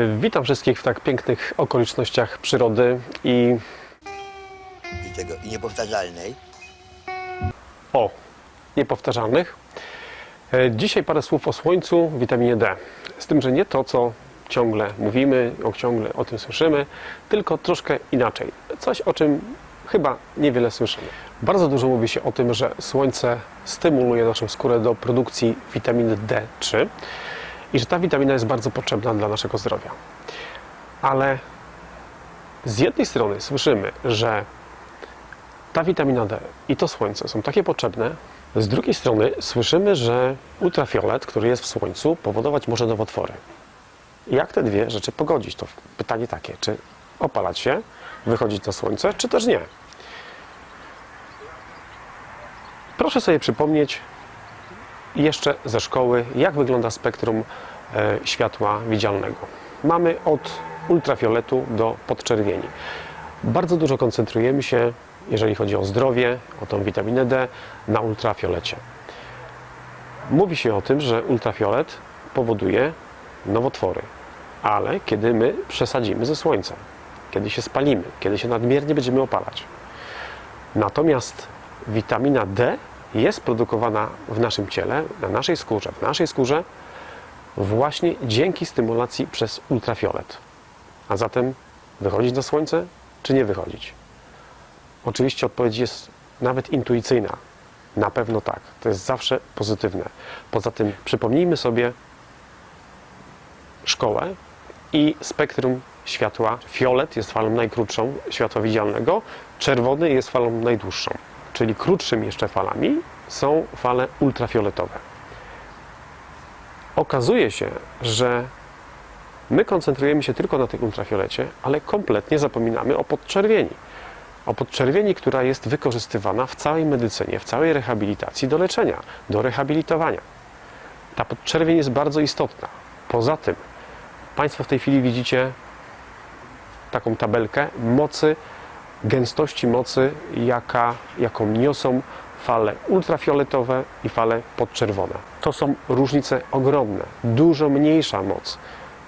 Witam wszystkich w tak pięknych okolicznościach przyrody i i tego i niepowtarzalnej. o niepowtarzalnych. E, Dzisiaj parę słów o słońcu, witaminie D. Z tym, że nie to, co ciągle mówimy, o, ciągle o tym słyszymy, tylko troszkę inaczej. Coś, o czym chyba niewiele słyszymy. Bardzo dużo mówi się o tym, że słońce stymuluje naszą skórę do produkcji witaminy D3 i że ta witamina jest bardzo potrzebna dla naszego zdrowia. Ale z jednej strony słyszymy, że ta witamina D i to słońce są takie potrzebne. Z drugiej strony słyszymy, że ultrafiolet, który jest w słońcu, powodować może nowotwory. Jak te dwie rzeczy pogodzić? To pytanie takie, czy opalać się, wychodzić na słońce, czy też nie? Proszę sobie przypomnieć jeszcze ze szkoły, jak wygląda spektrum e, światła widzialnego. Mamy od ultrafioletu do podczerwieni. Bardzo dużo koncentrujemy się, jeżeli chodzi o zdrowie, o tą witaminę D, na ultrafiolecie. Mówi się o tym, że ultrafiolet powoduje nowotwory, ale kiedy my przesadzimy ze słońcem, kiedy się spalimy, kiedy się nadmiernie będziemy opalać. Natomiast witamina D jest produkowana w naszym ciele, na naszej skórze, w naszej skórze właśnie dzięki stymulacji przez ultrafiolet. A zatem wychodzić na słońce, czy nie wychodzić? Oczywiście odpowiedź jest nawet intuicyjna. Na pewno tak. To jest zawsze pozytywne. Poza tym przypomnijmy sobie szkołę i spektrum światła. Fiolet jest falą najkrótszą światła widzialnego, czerwony jest falą najdłuższą. Czyli krótszymi jeszcze falami są fale ultrafioletowe. Okazuje się, że my koncentrujemy się tylko na tej ultrafiolecie, ale kompletnie zapominamy o podczerwieni. O podczerwieni, która jest wykorzystywana w całej medycynie, w całej rehabilitacji do leczenia, do rehabilitowania. Ta podczerwień jest bardzo istotna. Poza tym, Państwo w tej chwili widzicie taką tabelkę mocy, gęstości mocy, jaka, jaką niosą fale ultrafioletowe i fale podczerwone. To są różnice ogromne. Dużo mniejsza moc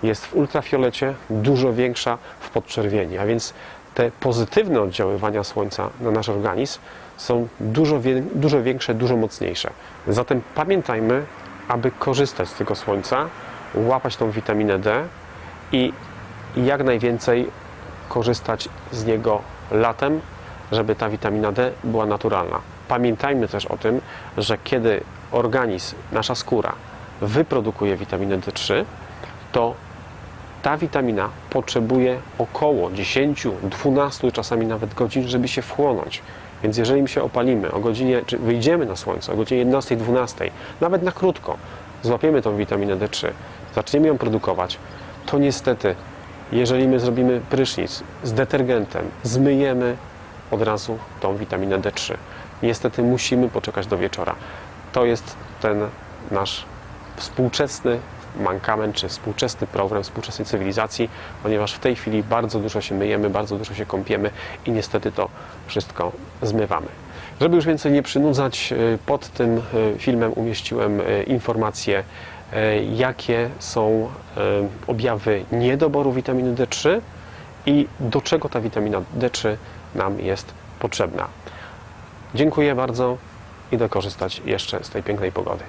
jest w ultrafiolecie, dużo większa w podczerwieni, a więc te pozytywne oddziaływania słońca na nasz organizm są dużo, dużo większe, dużo mocniejsze. Zatem pamiętajmy, aby korzystać z tego słońca, łapać tą witaminę D i jak najwięcej korzystać z niego latem, żeby ta witamina D była naturalna. Pamiętajmy też o tym, że kiedy organizm, nasza skóra wyprodukuje witaminę D3, to ta witamina potrzebuje około 10, 12, czasami nawet godzin, żeby się wchłonąć. Więc jeżeli my się opalimy o godzinie, czy wyjdziemy na słońce o godzinie 11, 12, nawet na krótko, złapiemy tą witaminę D3, zaczniemy ją produkować, to niestety, jeżeli my zrobimy prysznic z detergentem, zmyjemy od razu tą witaminę D3. Niestety musimy poczekać do wieczora. To jest ten nasz współczesny mankament, czy współczesny problem współczesnej cywilizacji, ponieważ w tej chwili bardzo dużo się myjemy, bardzo dużo się kąpiemy i niestety to wszystko zmywamy. Żeby już więcej nie przynudzać, y, pod tym y, filmem umieściłem y, informacje, jakie są y, objawy niedoboru witaminy D3 i do czego ta witamina D3 nam jest potrzebna. Dziękuję bardzo i do korzystać jeszcze z tej pięknej pogody.